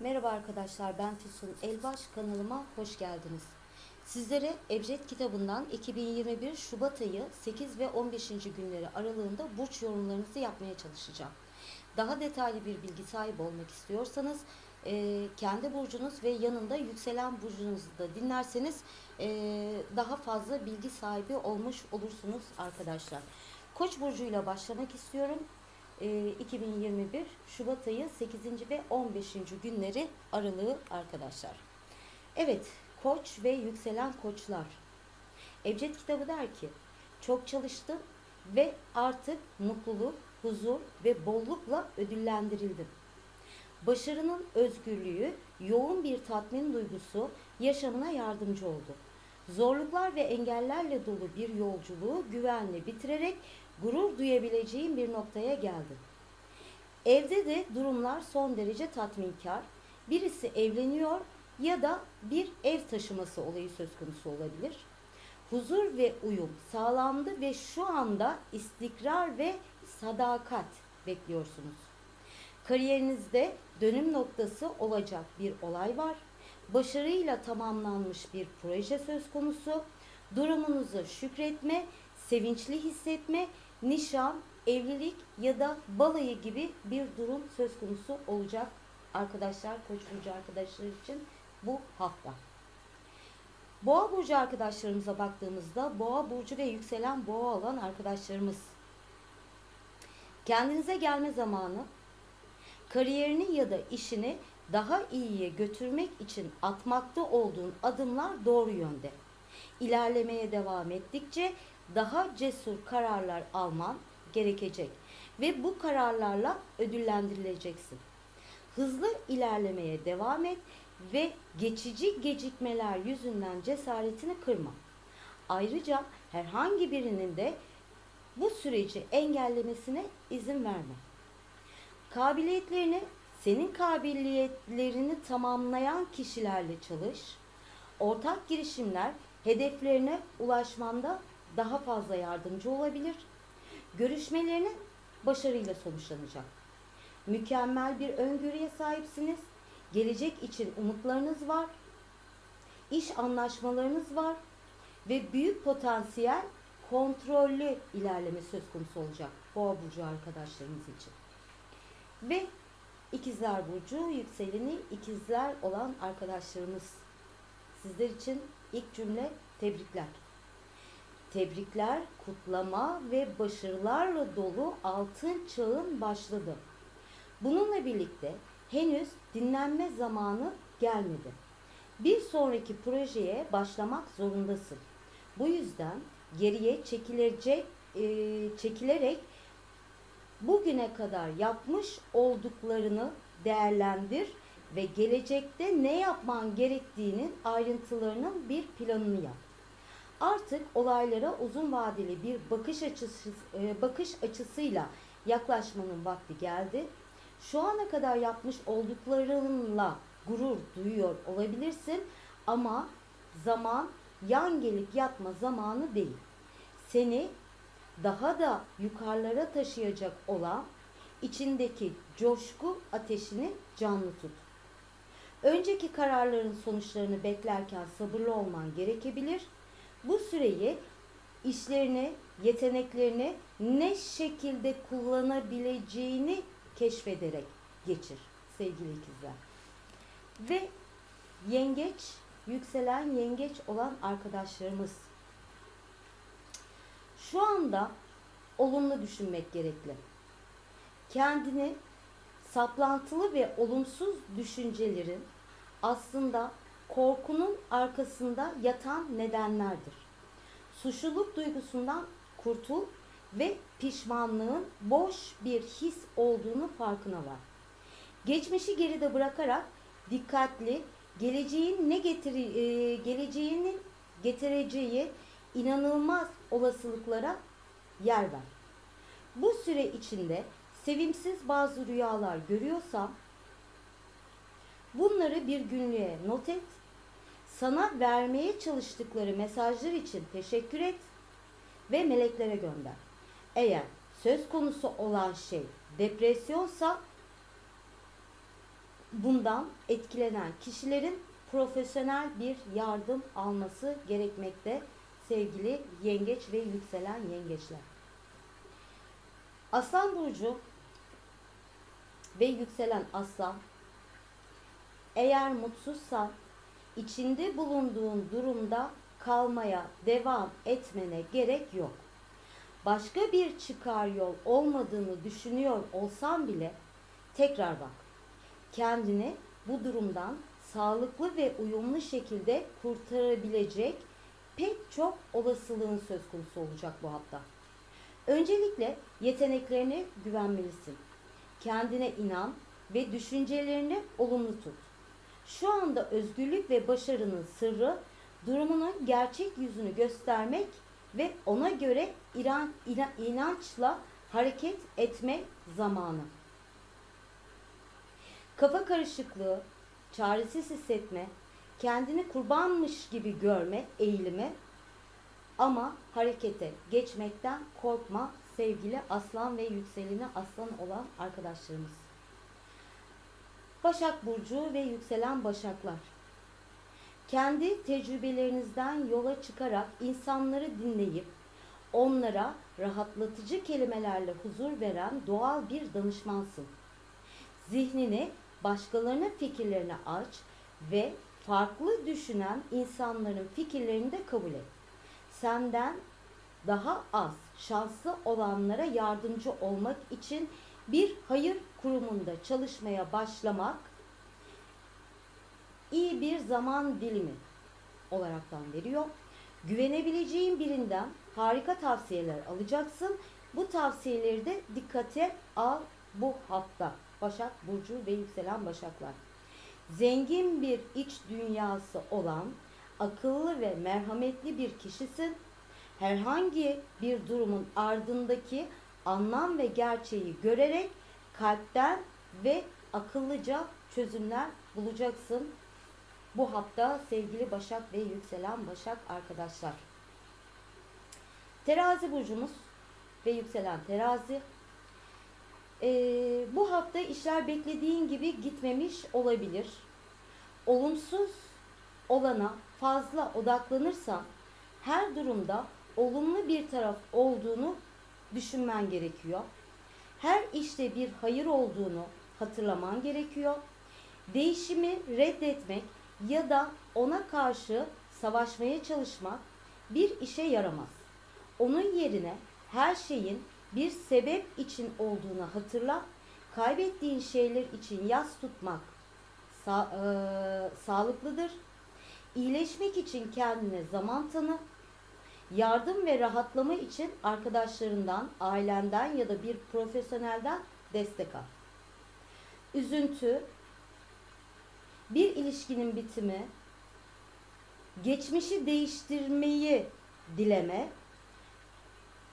Merhaba arkadaşlar ben Füsun Elbaş kanalıma hoş geldiniz. Sizlere Ebced kitabından 2021 Şubat ayı 8 ve 15. günleri aralığında burç yorumlarınızı yapmaya çalışacağım. Daha detaylı bir bilgi sahibi olmak istiyorsanız e, kendi burcunuz ve yanında yükselen burcunuzu da dinlerseniz e, daha fazla bilgi sahibi olmuş olursunuz arkadaşlar. Koç burcuyla başlamak istiyorum. E, 2021 Şubat ayı 8. ve 15. günleri aralığı arkadaşlar. Evet, koç ve yükselen koçlar. Ebced kitabı der ki, çok çalıştım ve artık mutluluk, huzur ve bollukla ödüllendirildim. Başarının özgürlüğü, yoğun bir tatmin duygusu yaşamına yardımcı oldu. Zorluklar ve engellerle dolu bir yolculuğu güvenle bitirerek gurur duyabileceğim bir noktaya geldim. Evde de durumlar son derece tatminkar. Birisi evleniyor ya da bir ev taşıması olayı söz konusu olabilir. Huzur ve uyum sağlandı ve şu anda istikrar ve sadakat bekliyorsunuz. Kariyerinizde dönüm noktası olacak bir olay var. Başarıyla tamamlanmış bir proje söz konusu. Durumunuza şükretme, sevinçli hissetme, nişan, evlilik ya da balayı gibi bir durum söz konusu olacak arkadaşlar, Koç burcu arkadaşlar için bu hafta. Boğa burcu arkadaşlarımıza baktığımızda Boğa burcu ve yükselen Boğa olan arkadaşlarımız kendinize gelme zamanı, kariyerini ya da işini daha iyiye götürmek için atmakta olduğun adımlar doğru yönde. İlerlemeye devam ettikçe daha cesur kararlar alman gerekecek ve bu kararlarla ödüllendirileceksin. Hızlı ilerlemeye devam et ve geçici gecikmeler yüzünden cesaretini kırma. Ayrıca herhangi birinin de bu süreci engellemesine izin verme. Kabiliyetlerini senin kabiliyetlerini tamamlayan kişilerle çalış. Ortak girişimler hedeflerine ulaşmanda daha fazla yardımcı olabilir. Görüşmelerinin başarıyla sonuçlanacak. Mükemmel bir öngörüye sahipsiniz. Gelecek için umutlarınız var. İş anlaşmalarınız var ve büyük potansiyel kontrollü ilerleme söz konusu olacak Boğa burcu arkadaşlarımız için. Ve İkizler burcu yükseleni ikizler olan arkadaşlarımız. Sizler için ilk cümle tebrikler. Tebrikler, kutlama ve başarılarla dolu altın çağın başladı. Bununla birlikte henüz dinlenme zamanı gelmedi. Bir sonraki projeye başlamak zorundasın. Bu yüzden geriye çekilecek, e, çekilerek bugüne kadar yapmış olduklarını değerlendir ve gelecekte ne yapman gerektiğinin ayrıntılarının bir planını yap. Artık olaylara uzun vadeli bir bakış açısı e, bakış açısıyla yaklaşmanın vakti geldi. Şu ana kadar yapmış olduklarınla gurur duyuyor olabilirsin ama zaman yan gelip yatma zamanı değil. Seni daha da yukarılara taşıyacak olan içindeki coşku ateşini canlı tut. Önceki kararların sonuçlarını beklerken sabırlı olman gerekebilir. Bu süreyi işlerini, yeteneklerini ne şekilde kullanabileceğini keşfederek geçir sevgili ikizler. Ve yengeç, yükselen yengeç olan arkadaşlarımız şu anda olumlu düşünmek gerekli. Kendini saplantılı ve olumsuz düşüncelerin aslında korkunun arkasında yatan nedenlerdir. Suçluluk duygusundan kurtul ve pişmanlığın boş bir his olduğunu farkına var. Geçmişi geride bırakarak dikkatli, geleceğin ne getiri, e, getireceği inanılmaz olasılıklara yer ver. Bu süre içinde sevimsiz bazı rüyalar görüyorsam bunları bir günlüğe not et. Sana vermeye çalıştıkları mesajlar için teşekkür et ve meleklere gönder. Eğer söz konusu olan şey depresyonsa bundan etkilenen kişilerin profesyonel bir yardım alması gerekmekte sevgili yengeç ve yükselen yengeçler. Aslan burcu ve yükselen aslan eğer mutsuzsan içinde bulunduğun durumda kalmaya devam etmene gerek yok. Başka bir çıkar yol olmadığını düşünüyor olsan bile tekrar bak. Kendini bu durumdan sağlıklı ve uyumlu şekilde kurtarabilecek pek çok olasılığın söz konusu olacak bu hafta. Öncelikle yeteneklerine güvenmelisin. Kendine inan ve düşüncelerini olumlu tut. Şu anda özgürlük ve başarının sırrı durumunun gerçek yüzünü göstermek ve ona göre inan, ina- inançla hareket etme zamanı. Kafa karışıklığı, çaresiz hissetme, kendini kurbanmış gibi görme eğilimi ama harekete geçmekten korkma sevgili aslan ve yükseleni aslan olan arkadaşlarımız. Başak Burcu ve yükselen Başaklar. Kendi tecrübelerinizden yola çıkarak insanları dinleyip onlara rahatlatıcı kelimelerle huzur veren doğal bir danışmansın. Zihnini başkalarının fikirlerine aç ve farklı düşünen insanların fikirlerini de kabul et. Senden daha az şanslı olanlara yardımcı olmak için bir hayır kurumunda çalışmaya başlamak iyi bir zaman dilimi olaraktan veriyor. Güvenebileceğin birinden harika tavsiyeler alacaksın. Bu tavsiyeleri de dikkate al bu hafta. Başak Burcu ve yükselen Başaklar. Zengin bir iç dünyası olan akıllı ve merhametli bir kişisin. Herhangi bir durumun ardındaki anlam ve gerçeği görerek kalpten ve akıllıca çözümler bulacaksın. Bu hafta sevgili Başak ve yükselen Başak arkadaşlar. Terazi burcumuz ve yükselen terazi. Ee, bu hafta işler beklediğin gibi gitmemiş olabilir. Olumsuz olana fazla odaklanırsan her durumda olumlu bir taraf olduğunu düşünmen gerekiyor. Her işte bir hayır olduğunu hatırlaman gerekiyor. Değişimi reddetmek ya da ona karşı savaşmaya çalışmak bir işe yaramaz. Onun yerine her şeyin bir sebep için olduğunu hatırla. Kaybettiğin şeyler için yas tutmak sa- eee, sağlıklıdır. İyileşmek için kendine zaman tanı. Yardım ve rahatlama için arkadaşlarından, ailenden ya da bir profesyonelden destek al. Üzüntü, bir ilişkinin bitimi, geçmişi değiştirmeyi dileme,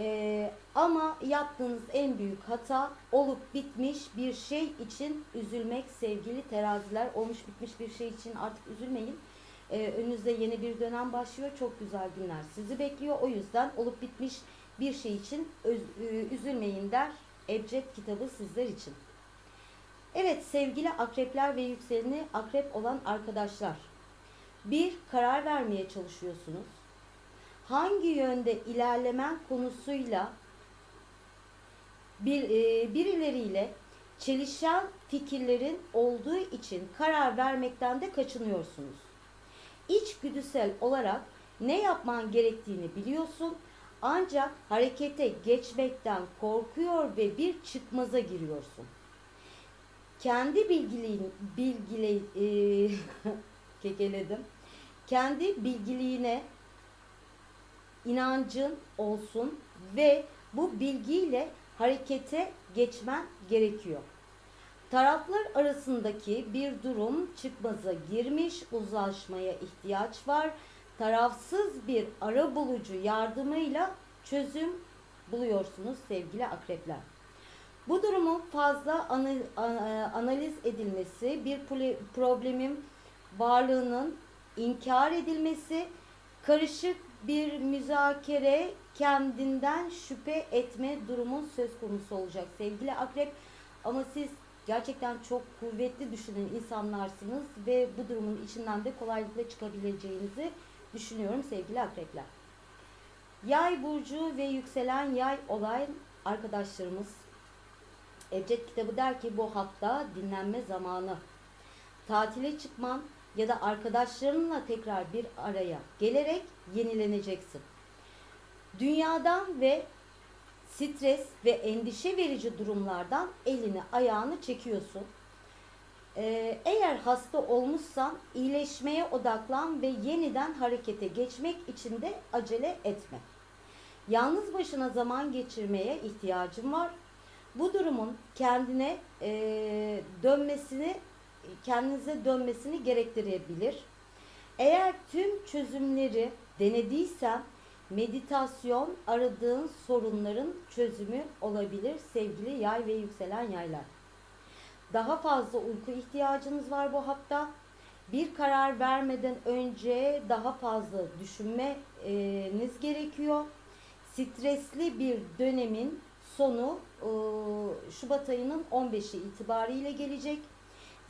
ee, ama yaptığınız en büyük hata olup bitmiş bir şey için üzülmek sevgili teraziler. Olmuş bitmiş bir şey için artık üzülmeyin. Ee, önünüzde yeni bir dönem başlıyor. Çok güzel günler sizi bekliyor. O yüzden olup bitmiş bir şey için öz- e, üzülmeyin der Ebced kitabı sizler için. Evet sevgili akrepler ve yükseleni akrep olan arkadaşlar. Bir karar vermeye çalışıyorsunuz hangi yönde ilerlemen konusuyla bir e, birileriyle çelişen fikirlerin olduğu için karar vermekten de kaçınıyorsunuz. İçgüdüsel olarak ne yapman gerektiğini biliyorsun ancak harekete geçmekten korkuyor ve bir çıkmaza giriyorsun. Kendi bilgiliğin bilgile e, kekeledim. Kendi bilgiliğine inancın olsun ve bu bilgiyle harekete geçmen gerekiyor. Taraflar arasındaki bir durum çıkmaza girmiş, uzlaşmaya ihtiyaç var. Tarafsız bir ara bulucu yardımıyla çözüm buluyorsunuz sevgili akrepler. Bu durumun fazla analiz edilmesi, bir problemin varlığının inkar edilmesi, karışık bir müzakere kendinden şüphe etme durumun söz konusu olacak sevgili akrep. Ama siz Gerçekten çok kuvvetli düşünen insanlarsınız ve bu durumun içinden de kolaylıkla çıkabileceğinizi düşünüyorum sevgili akrepler. Yay burcu ve yükselen yay olay arkadaşlarımız Ebced kitabı der ki bu hafta dinlenme zamanı. Tatile çıkman ya da arkadaşlarınla tekrar bir araya gelerek yenileneceksin. Dünyadan ve stres ve endişe verici durumlardan elini ayağını çekiyorsun. Ee, eğer hasta olmuşsan iyileşmeye odaklan ve yeniden harekete geçmek için de acele etme. Yalnız başına zaman geçirmeye ihtiyacın var. Bu durumun kendine e, dönmesini, kendinize dönmesini gerektirebilir. Eğer tüm çözümleri denediysen meditasyon aradığın sorunların çözümü olabilir sevgili yay ve yükselen yaylar. Daha fazla uyku ihtiyacınız var bu hafta. Bir karar vermeden önce daha fazla düşünmeniz gerekiyor. Stresli bir dönemin sonu e, Şubat ayının 15'i itibariyle gelecek.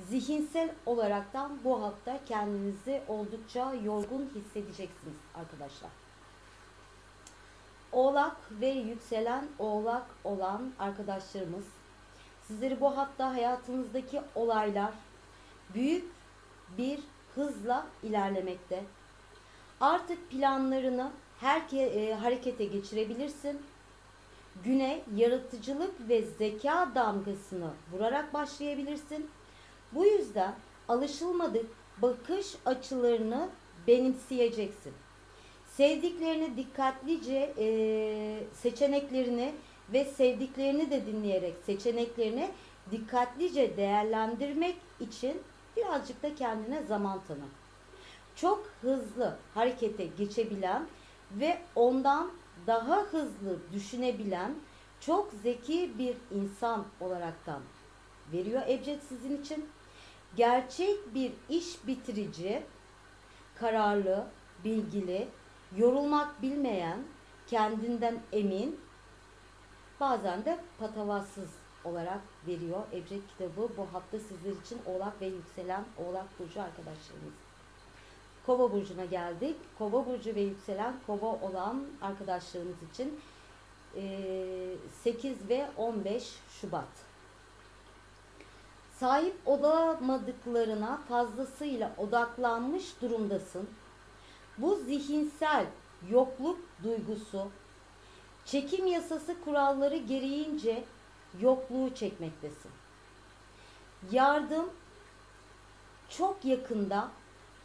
Zihinsel olaraktan bu hafta kendinizi oldukça yorgun hissedeceksiniz arkadaşlar. Oğlak ve yükselen oğlak olan arkadaşlarımız sizleri bu hafta hayatınızdaki olaylar büyük bir hızla ilerlemekte. Artık planlarını herke, e, harekete geçirebilirsin. Güne yaratıcılık ve zeka damgasını vurarak başlayabilirsin. Bu yüzden alışılmadık bakış açılarını benimseyeceksin. Sevdiklerini dikkatlice e, seçeneklerini ve sevdiklerini de dinleyerek seçeneklerini dikkatlice değerlendirmek için birazcık da kendine zaman tanı. Çok hızlı harekete geçebilen ve ondan daha hızlı düşünebilen çok zeki bir insan olaraktan veriyor Ebced sizin için. Gerçek bir iş bitirici, kararlı, bilgili, yorulmak bilmeyen, kendinden emin, bazen de patavatsız olarak veriyor Ebced kitabı bu hafta sizler için Oğlak ve yükselen Oğlak Burcu arkadaşlarımız. Kova burcuna geldik. Kova burcu ve yükselen kova olan arkadaşlarımız için 8 ve 15 Şubat. Sahip olamadıklarına fazlasıyla odaklanmış durumdasın. Bu zihinsel yokluk duygusu çekim yasası kuralları gereğince yokluğu çekmektesin. Yardım çok yakında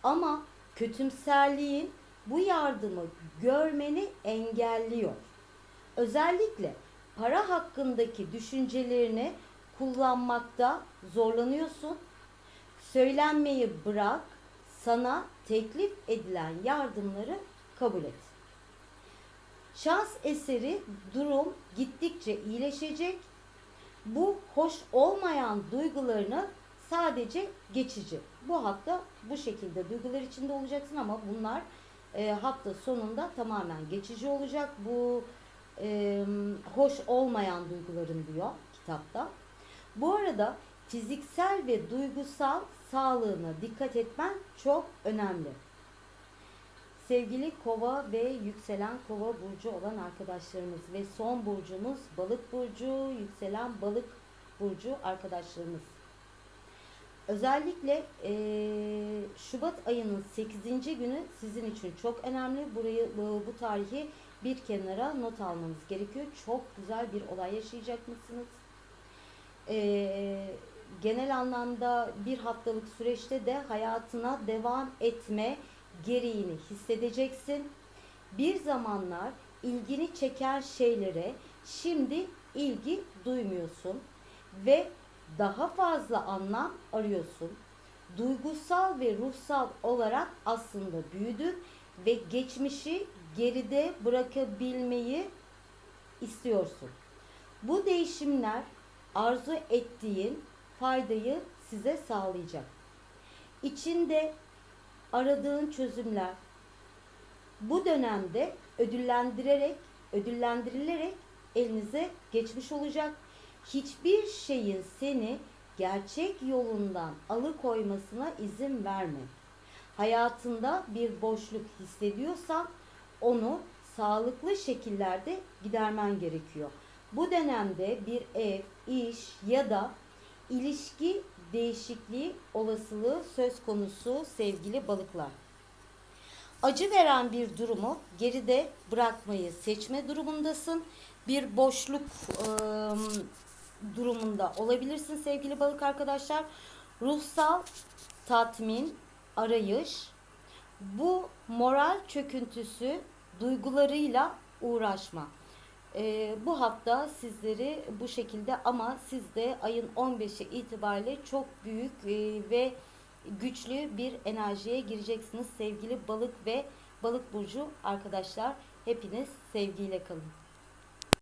ama kötümserliğin bu yardımı görmeni engelliyor. Özellikle para hakkındaki düşüncelerini kullanmakta zorlanıyorsun. Söylenmeyi bırak, sana teklif edilen yardımları kabul et. Şans eseri durum gittikçe iyileşecek. Bu hoş olmayan duygularını sadece geçici. Bu hafta bu şekilde duygular içinde olacaksın ama bunlar e, hafta sonunda tamamen geçici olacak. Bu e, hoş olmayan duyguların diyor kitapta. Bu arada fiziksel ve duygusal sağlığına dikkat etmen çok önemli. Sevgili kova ve yükselen kova burcu olan arkadaşlarımız ve son burcumuz balık burcu, yükselen balık burcu arkadaşlarımız. Özellikle e, Şubat ayının 8. günü sizin için çok önemli. Burayı bu, tarihi bir kenara not almanız gerekiyor. Çok güzel bir olay yaşayacak mısınız? E, genel anlamda bir haftalık süreçte de hayatına devam etme gereğini hissedeceksin. Bir zamanlar ilgini çeken şeylere şimdi ilgi duymuyorsun ve daha fazla anlam arıyorsun. Duygusal ve ruhsal olarak aslında büyüdün ve geçmişi geride bırakabilmeyi istiyorsun. Bu değişimler arzu ettiğin faydayı size sağlayacak. İçinde aradığın çözümler bu dönemde ödüllendirerek, ödüllendirilerek elinize geçmiş olacak. Hiçbir şeyin seni gerçek yolundan alıkoymasına izin verme. Hayatında bir boşluk hissediyorsan onu sağlıklı şekillerde gidermen gerekiyor. Bu dönemde bir ev, iş ya da ilişki değişikliği olasılığı söz konusu sevgili balıklar. Acı veren bir durumu geride bırakmayı seçme durumundasın. Bir boşluk ıı, durumunda olabilirsin sevgili balık arkadaşlar. Ruhsal tatmin, arayış, bu moral çöküntüsü duygularıyla uğraşma. Ee, bu hafta sizleri bu şekilde ama siz de ayın 15'i itibariyle çok büyük e, ve güçlü bir enerjiye gireceksiniz sevgili balık ve balık burcu arkadaşlar. Hepiniz sevgiyle kalın.